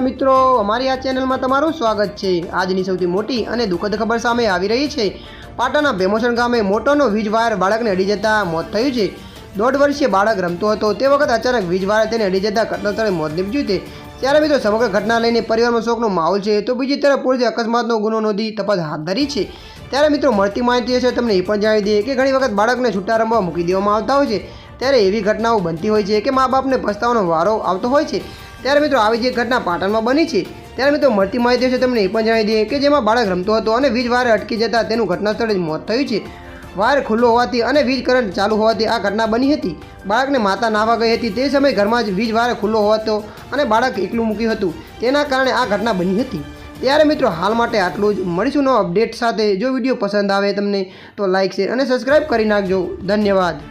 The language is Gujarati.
મિત્રો, અમારી આ ચેનલમાં તમારું સ્વાગત છે. આજની સૌથી મોટી અને દુઃખદ ખબર સામે આવી રહી છે. પાટણના ભેમોસણ ગામે મોટોનો વીજ વાયર બાળકને અડી જતા મોત થયું છે. દોઢ વર્ષીય બાળક રમતો હતો. તે વખત અચાનક વીજ વાયર તેને અડી જતા ઘટનાસ્થળે મોત નીપજ્યું છે. ત્યારે મિત્રો, સમગ્ર ઘટના લઈને પરિવારમાં શોકનો માહોલ છે. તો બીજી તરફ પોલીસે અકસ્માતનો ગુનો નોંધી તપાસ હાથ ધરી છે. ત્યારે મિત્રો, મળતી માહિતી હશે તમને એ પણ જણાવી દઈએ કે ઘણી વખત બાળકને છૂટા રમવા મૂકી દેવામાં આવતા હોય છે. ત્યારે એવી ઘટનાઓ બનતી હોય છે કે મા બાપને પસ્તાવાનો વારો આવતો હોય છે. ત્યારે મિત્રો આવી જે ઘટના પાટણમાં બની છે, ત્યારે મિત્રો મળતી માહિતી છે તમને એ પણ જણાવી દઈએ કે જેમાં બાળક રમતો હતો અને વીજ વાયર અટકી જતાં તેનું ઘટના સ્થળે જ મોત થયું છે. વાયર ખુલ્લો હોવાથી અને વીજ કરંટ ચાલુ હોવાથી આ ઘટના બની હતી. બાળકને માતા નાહવા ગઈ હતી. તે સમયે ઘરમાં જ વીજ વાયર ખુલ્લો હોવાતો અને બાળક એકલું મૂક્યું હતું. તેના કારણે આ ઘટના બની હતી. ત્યારે મિત્રો હાલ માટે આટલું જ. મળીશું નવો અપડેટ સાથે. જો વીડિયો પસંદ આવે તમને તો લાઇક શેર અને સબસ્ક્રાઈબ કરી નાખજો. ધન્યવાદ.